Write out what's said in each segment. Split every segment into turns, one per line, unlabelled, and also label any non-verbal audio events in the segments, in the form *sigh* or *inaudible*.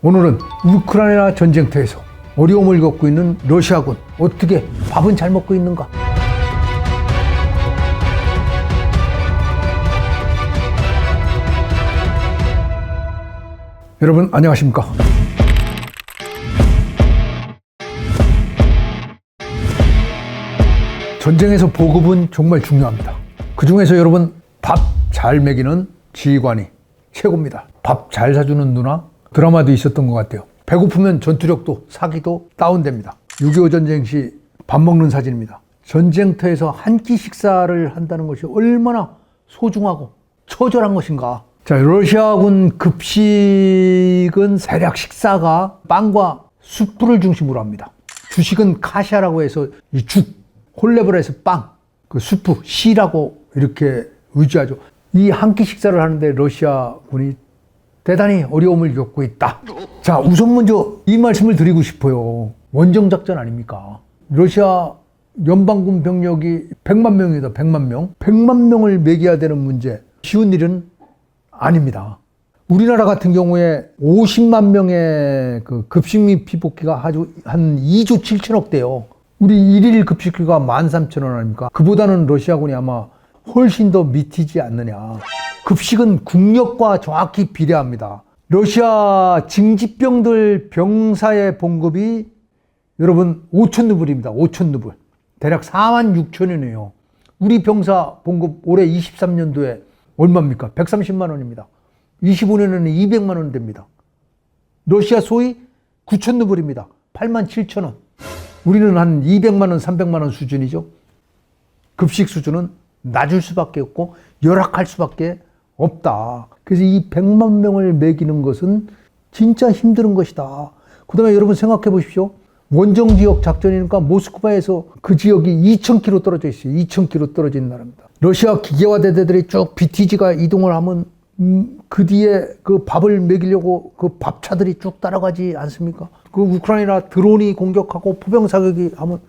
오늘은 우크라이나 전쟁터에서 어려움을 겪고 있는 러시아군 어떻게 밥은 잘 먹고 있는가? 여러분 안녕하십니까? 전쟁에서 보급은 정말 중요합니다. 그 중에서 여러분 밥 잘 먹이는 지휘관이 최고입니다. 밥 잘 사주는 누나 드라마도 있었던 것 같아요. 배고프면 전투력도 사기도 다운됩니다. 6.25 전쟁 시 밥 먹는 사진입니다. 전쟁터에서 한 끼 식사를 한다는 것이 얼마나 소중하고 처절한 것인가. 자, 러시아군 급식은 대략 식사가 빵과 숯불을 중심으로 합니다. 주식은 카시아라고 해서 이 죽, 홀레벌에서 빵, 그 수프, 시라고 이렇게 의지하죠. 이 한 끼 식사를 하는데 러시아군이 대단히 어려움을 겪고 있다. 자, 우선 먼저 이 말씀을 드리고 싶어요. 원정작전 아닙니까? 러시아 연방군 병력이 100만 명이다, 100만 명. 100만 명을 먹여야 되는 문제. 쉬운 일은 아닙니다. 우리나라 같은 경우에 50만 명의 그 급식 및 피복기가 아주 한 2조 7천억 대요. 우리 일일 급식비가 13,000원 아닙니까? 그보다는 러시아군이 아마 훨씬 더 미치지 않느냐. 급식은 국력과 정확히 비례합니다. 러시아 징집병들 병사의 봉급이 여러분 5천 루블입니다. 5천 루블. 대략 4만 6천 원이에요. 우리 병사 봉급 올해 23년도에 얼마입니까? 130만 원입니다. 25년에는 200만 원 됩니다. 러시아 소위 9천 루블입니다. 8만 7천 원. 우리는 한 200만 원, 300만 원 수준이죠. 급식 수준은 낮을 수밖에 없고 열악할 수밖에 없다. 그래서 이 100만 명을 먹이는 것은 진짜 힘든 것이다. 그 다음에 여러분 생각해 보십시오. 원정 지역 작전이니까 모스크바에서 그 지역이 2,000km 떨어져 있어요. 2,000km 떨어진 나라입니다. 러시아 기계화 대대들이 쭉 BTG가 이동을 하면 음, 그 뒤에 그 밥을 먹이려고 그 밥차들이 쭉 따라가지 않습니까? 그 우크라이나 드론이 공격하고 포병 사격이 하면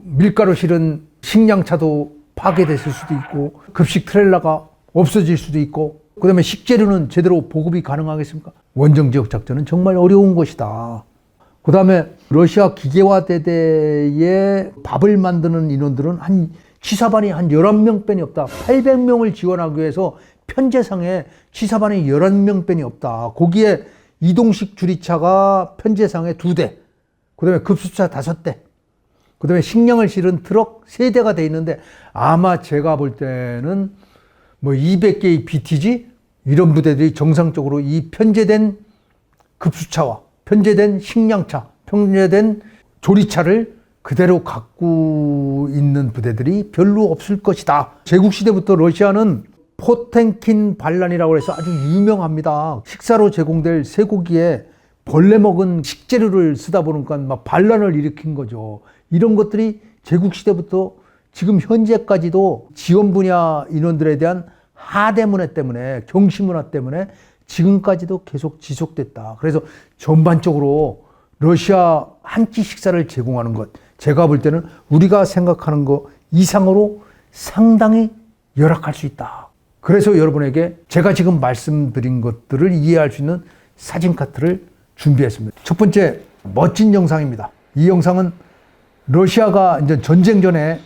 밀가루 실은 식량차도 파괴됐을 수도 있고 급식 트레일러가 없어질 수도 있고 그 다음에 식재료는 제대로 보급이 가능하겠습니까? 원정 지역 작전은 정말 어려운 것이다. 그 다음에 러시아 기계화 대대에 밥을 만드는 인원들은 한 치사반이 한 11명 뺀이 없다. 800명을 지원하기 위해서 편제상에 치사반이 11명 뺀이 없다. 거기에 이동식 주리차가 편제상에 두 대, 그 다음에 급수차 다섯 대, 그 다음에 식량을 실은 트럭 세 대가 돼 있는데 아마 제가 볼 때는 뭐 200개의 BTG 이런 부대들이 정상적으로 이 편제된 급수차와 편제된 식량차, 편제된 조리차를 그대로 갖고 있는 부대들이 별로 없을 것이다. 제국시대부터 러시아는 포텐킨 반란이라고 해서 아주 유명합니다. 식사로 제공될 쇠고기에 벌레 먹은 식재료를 쓰다 보니까 막 반란을 일으킨 거죠. 이런 것들이 제국시대부터 지금 현재까지도 지원 분야 인원들에 대한 하대 문화 때문에 경시 문화 때문에 지금까지도 계속 지속됐다. 그래서 전반적으로 러시아 한 끼 식사를 제공하는 것, 제가 볼 때는 우리가 생각하는 것 이상으로 상당히 열악할 수 있다. 그래서 여러분에게 제가 지금 말씀드린 것들을 이해할 수 있는 사진 카트를 준비했습니다. 첫 번째, 멋진 영상입니다. 이 영상은 러시아가 이제 전쟁 전에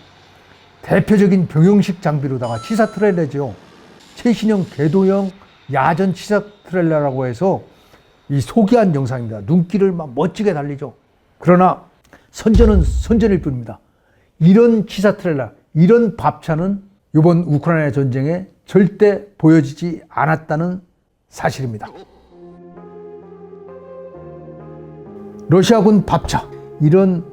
대표적인 병용식 장비로다가 치사 트레일러죠. 최신형 궤도형 야전 치사 트레일러라고 해서 이 소개한 영상입니다. 눈길을 막 멋지게 달리죠. 그러나 선전은 선전일 뿐입니다. 이런 치사 트레일러, 이런 밥차는 이번 우크라이나 전쟁에 절대 보여지지 않았다는 사실입니다. 러시아군 밥차, 이런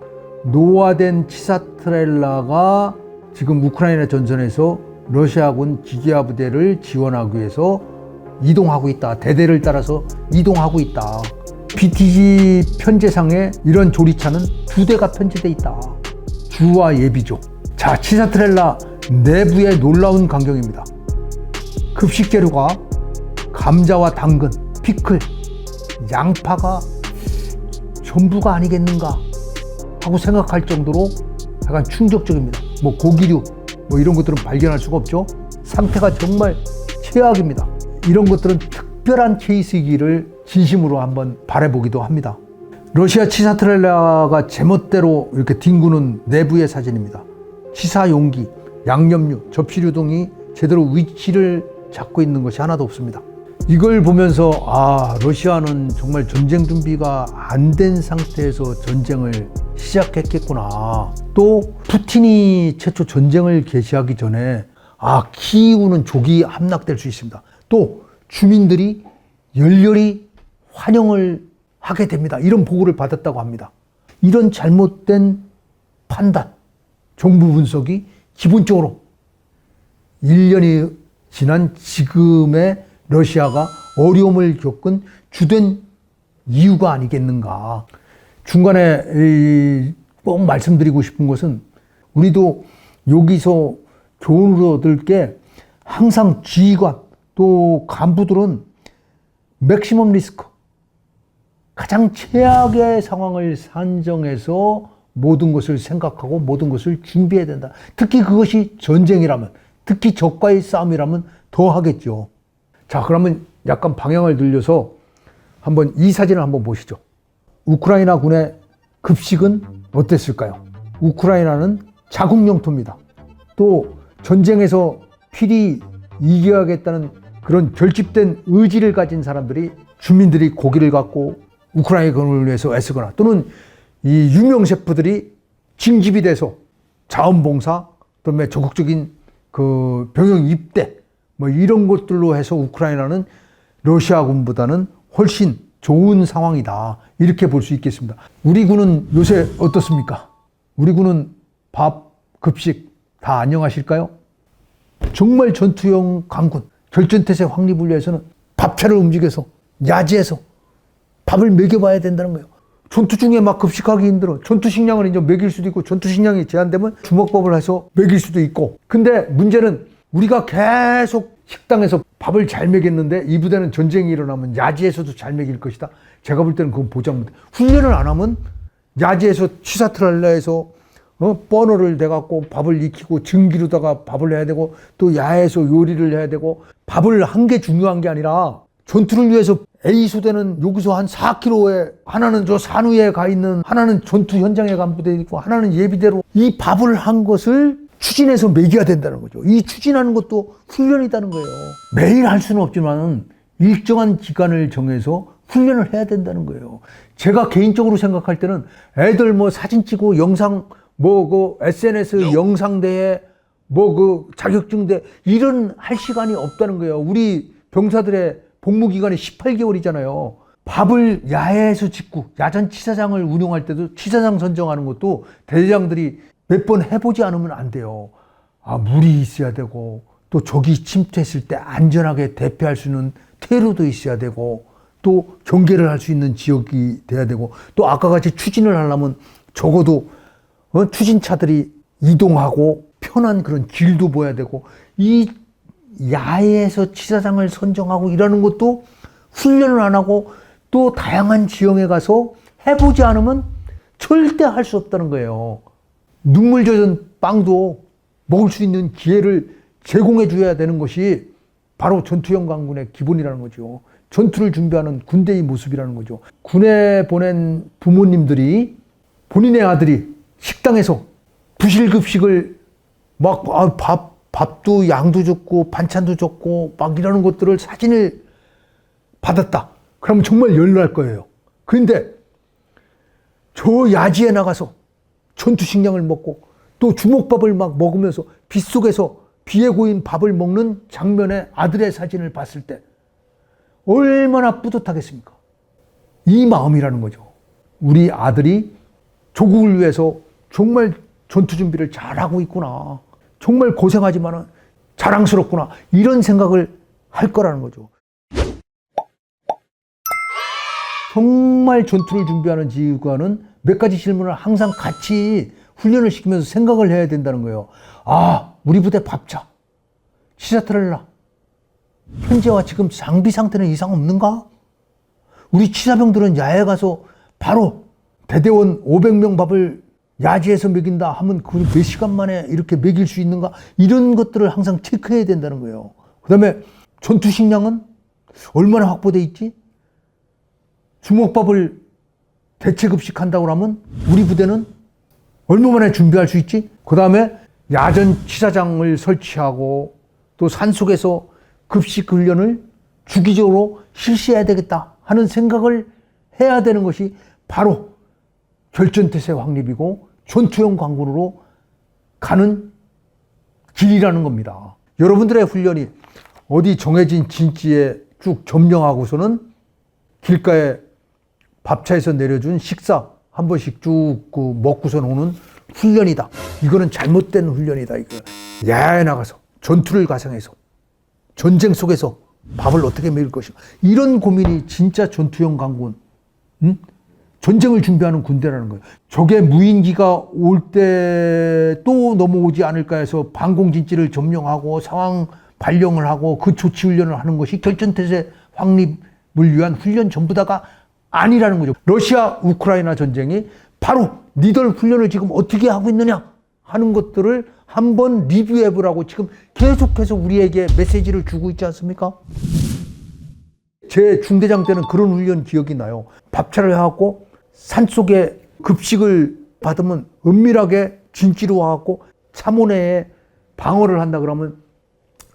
노화된 치사 트레일러가 지금 우크라이나 전선에서 러시아군 기계화 부대를 지원하기 위해서 이동하고 있다. 대대를 따라서 이동하고 있다. BTG 편제상에 이런 조리차는 두 대가 편제돼 있다. 주와 예비죠. 자, 치사 트렐라 내부의 놀라운 광경입니다. 급식 재료가 감자와 당근, 피클, 양파가 전부가 아니겠는가 하고 생각할 정도로 약간 충격적입니다. 뭐 고기류, 뭐 이런 것들은 발견할 수가 없죠. 상태가 정말 최악입니다. 이런 것들은 특별한 케이스이기를 진심으로 한번 바라보기도 합니다. 러시아 치사 트레일러가 제멋대로 이렇게 뒹구는 내부의 사진입니다. 치사 용기, 양념류, 접시류 등이 제대로 위치를 잡고 있는 것이 하나도 없습니다. 이걸 보면서 아 러시아는 정말 전쟁 준비가 안 된 상태에서 전쟁을 시작했겠구나. 또 푸틴이 최초 전쟁을 개시하기 전에 아 키이우는 조기 함락될 수 있습니다. 또 주민들이 열렬히 환영을 하게 됩니다. 이런 보고를 받았다고 합니다. 이런 잘못된 판단, 정부 분석이 기본적으로 1년이 지난 지금의 러시아가 어려움을 겪은 주된 이유가 아니겠는가. 중간에 이꼭 말씀드리고 싶은 것은 우리도 여기서 교훈을 얻을 게 항상 지휘관 또 간부들은 맥시멈 리스크 가장 최악의 상황을 산정해서 모든 것을 생각하고 모든 것을 준비해야 된다. 특히 그것이 전쟁이라면, 특히 적과의 싸움이라면 더 하겠죠. 자, 그러면 약간 방향을 들려서 한번 이 사진을 한번 보시죠. 우크라이나 군의 급식은 어땠을까요? 우크라이나는 자국 영토입니다. 또 전쟁에서 필히 이겨야겠다는 그런 결집된 의지를 가진 사람들이 주민들이 고기를 갖고 우크라이나를 위해서 애쓰거나 또는 이 유명 셰프들이 징집이 돼서 자원봉사 그다음에 적극적인 그 병영 입대 뭐 이런 것들로 해서 우크라이나는 러시아 군보다는 훨씬 좋은 상황이다 이렇게 볼 수 있겠습니다. 우리 군은 요새 어떻습니까? 우리 군은 밥 급식 다 안녕하실까요? 정말 전투형 강군 결전태세 확립을 위해서는 밥차를 움직여서 야지에서 밥을 먹여봐야 된다는 거예요. 전투 중에 막 급식하기 힘들어. 전투 식량을 이제 먹일 수도 있고, 전투 식량이 제한되면 주먹밥을 해서 먹일 수도 있고. 근데 문제는 우리가 계속 식당에서 밥을 잘 먹였는데 이 부대는 전쟁이 일어나면 야지에서도 잘 먹일 것이다. 제가 볼 때는 그건 보장 못해. 훈련을 안 하면 야지에서 취사트랄라에서 어, 버너를 대갖고 밥을 익히고 증기로다가 밥을 해야 되고 또 야에서 요리를 해야 되고 밥을 한 게 중요한 게 아니라 전투를 위해서 A 소대는 여기서 한 4km에 하나는 저 산 위에 가 있는 하나는 전투 현장에 간 부대 있고 하나는 예비대로 이 밥을 한 것을 추진해서 먹여야 된다는 거죠. 이 추진하는 것도 훈련이다는 거예요. 매일 할 수는 없지만 일정한 기간을 정해서 훈련을 해야 된다는 거예요. 제가 개인적으로 생각할 때는 애들 뭐 사진 찍고 영상 뭐 그 SNS 영상 대회 뭐그 자격증 대 이런 할 시간이 없다는 거예요. 우리 병사들의 복무 기간이 18개월이잖아요. 밥을 야외에서 짓고 야전 치사장을 운영할 때도 치사장 선정하는 것도 대장들이 몇 번 해보지 않으면 안 돼요. 아 물이 있어야 되고 또 적이 침투했을 때 안전하게 대피할 수 있는 퇴로도 있어야 되고 또 경계를 할 수 있는 지역이 돼야 되고 또 아까 같이 추진을 하려면 적어도 어, 추진차들이 이동하고 편한 그런 길도 보여야 되고 이 야외에서 치사장을 선정하고 이러는 것도 훈련을 안 하고 또 다양한 지형에 가서 해보지 않으면 절대 할 수 없다는 거예요. 눈물 젖은 빵도 먹을 수 있는 기회를 제공해 줘야 되는 것이 바로 전투형 강군의 기본이라는 거죠. 전투를 준비하는 군대의 모습이라는 거죠. 군에 보낸 부모님들이 본인의 아들이 식당에서 부실급식을 막 아, 밥, 밥도 양도 좋고 반찬도 좋고 막 이러는 것들을 사진을 받았다. 그러면 정말 열날 거예요. 그런데 저 야지에 나가서 전투 식량을 먹고 또 주먹밥을 막 먹으면서 빗속에서 비에 고인 밥을 먹는 장면의 아들의 사진을 봤을 때 얼마나 뿌듯하겠습니까? 이 마음이라는 거죠. 우리 아들이 조국을 위해서 정말 전투 준비를 잘하고 있구나. 정말 고생하지만 자랑스럽구나. 이런 생각을 할 거라는 거죠. 정말 전투를 준비하는 지휘관은 몇 가지 질문을 항상 같이 훈련을 시키면서 생각을 해야 된다는 거예요. 아, 우리 부대 밥차. 치사트렐라. 현재와 지금 장비 상태는 이상 없는가? 우리 치사병들은 야외 가서 바로 대대원 500명 밥을 야지에서 먹인다 하면 그몇 시간 만에 이렇게 먹일 수 있는가? 이런 것들을 항상 체크해야 된다는 거예요. 그 다음에 전투 식량은 얼마나 확보돼 있지? 주먹밥을 대체 급식 한다고 하면 우리 부대는 얼마 만에 준비할 수 있지? 그 다음에 야전 치사장을 설치하고 또 산속에서 급식 훈련을 주기적으로 실시해야 되겠다 하는 생각을 해야 되는 것이 바로 결전태세 확립이고 전투형 광군으로 가는 길이라는 겁니다. 여러분들의 훈련이 어디 정해진 진지에 쭉 점령하고서는 길가에 밥차에서 내려준 식사 한 번씩 쭉 그 먹고선 오는 훈련이다. 이거는 잘못된 훈련이다. 이거 야외 나가서 전투를 가상해서 전쟁 속에서 밥을 어떻게 먹일 것인가 이런 고민이 진짜 전투형 강군, 응? 전쟁을 준비하는 군대라는 거예요. 적의 무인기가 올 때 또 넘어오지 않을까 해서 방공진지를 점령하고 상황 발령을 하고 그 조치 훈련을 하는 것이 결전태세 확립을 위한 훈련 전부 다가 아니라는 거죠. 러시아 우크라이나 전쟁이 바로 니들 훈련을 지금 어떻게 하고 있느냐 하는 것들을 한번 리뷰해 보라고 지금 계속해서 우리에게 메시지를 주고 있지 않습니까? 제 중대장 때는 그런 훈련 기억이 나요. 밥차를 해갖고 산속에 급식을 받으면 은밀하게 진지로 와갖고 참호내에 방어를 한다 그러면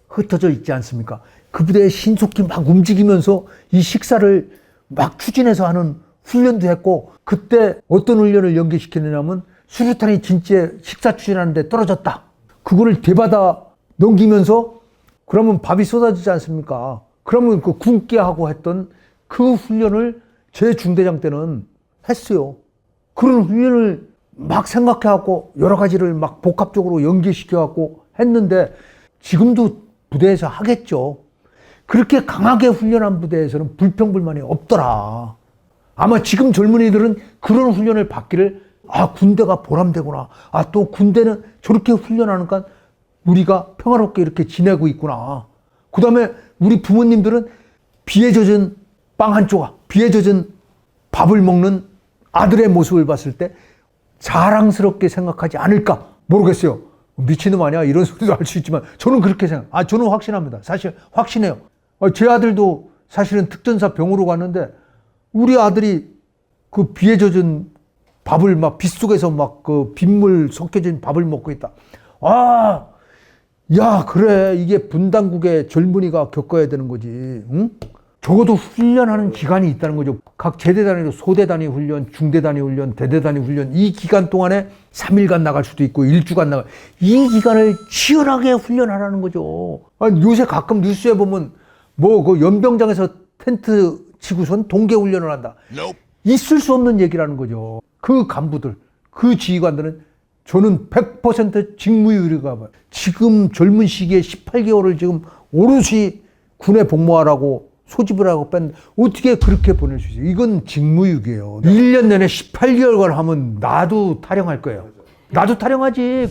흩어져 있지 않습니까? 그 부대에 신속히 막 움직이면서 이 식사를 막 추진해서 하는 훈련도 했고 그때 어떤 훈련을 연계시키느냐면 수류탄이 진짜 식사 추진하는데 떨어졌다. 그거를 대받아 넘기면서 그러면 밥이 쏟아지지 않습니까? 그러면 그 굶게 하고 했던 그 훈련을 제 중대장 때는 했어요. 그런 훈련을 막 생각해갖고 여러 가지를 막 복합적으로 연계시켜갖고 했는데 지금도 부대에서 하겠죠. 그렇게 강하게 훈련한 부대에서는 불평불만이 없더라. 아마 지금 젊은이들은 그런 훈련을 받기를 아 군대가 보람되구나. 아 또 군대는 저렇게 훈련하니까 우리가 평화롭게 이렇게 지내고 있구나. 그 다음에 우리 부모님들은 비에 젖은 빵 한 조각, 비에 젖은 밥을 먹는 아들의 모습을 봤을 때 자랑스럽게 생각하지 않을까 모르겠어요. 미친놈 아니야 이런 *laughs* 소리도 할 수 있지만 저는 그렇게 생각. 아 저는 확신합니다. 사실 확신해요. 어, 제 아들도 사실은 특전사 병으로 갔는데 우리 아들이 그 비에 젖은 밥을 막 빗속에서 막 그 빗물 섞여진 밥을 먹고 있다. 아, 야 그래 이게 분당국의 젊은이가 겪어야 되는 거지. 응? 적어도 훈련하는 기간이 있다는 거죠. 각 제대 단위로 소대 단위 훈련, 중대 단위 훈련, 대대 단위 훈련 이 기간 동안에 3일간 나갈 수도 있고 일주간 나갈 이 기간을 치열하게 훈련하라는 거죠. 아니, 요새 가끔 뉴스에 보면 뭐 그 연병장에서 텐트 치고선 동계 훈련을 한다. 있을 수 없는 얘기라는 거죠. 그 간부들, 그 지휘관들은 저는 100% 직무유리가 봐요. 지금 젊은 시기에 18개월을 지금 오롯이 군에 복무하라고 소집을 하고 뺀 어떻게 그렇게 보낼 수 있어요? 이건 직무유기예요. 1년 내내 18개월간 하면 나도 타령할 거예요. 나도 타령하지.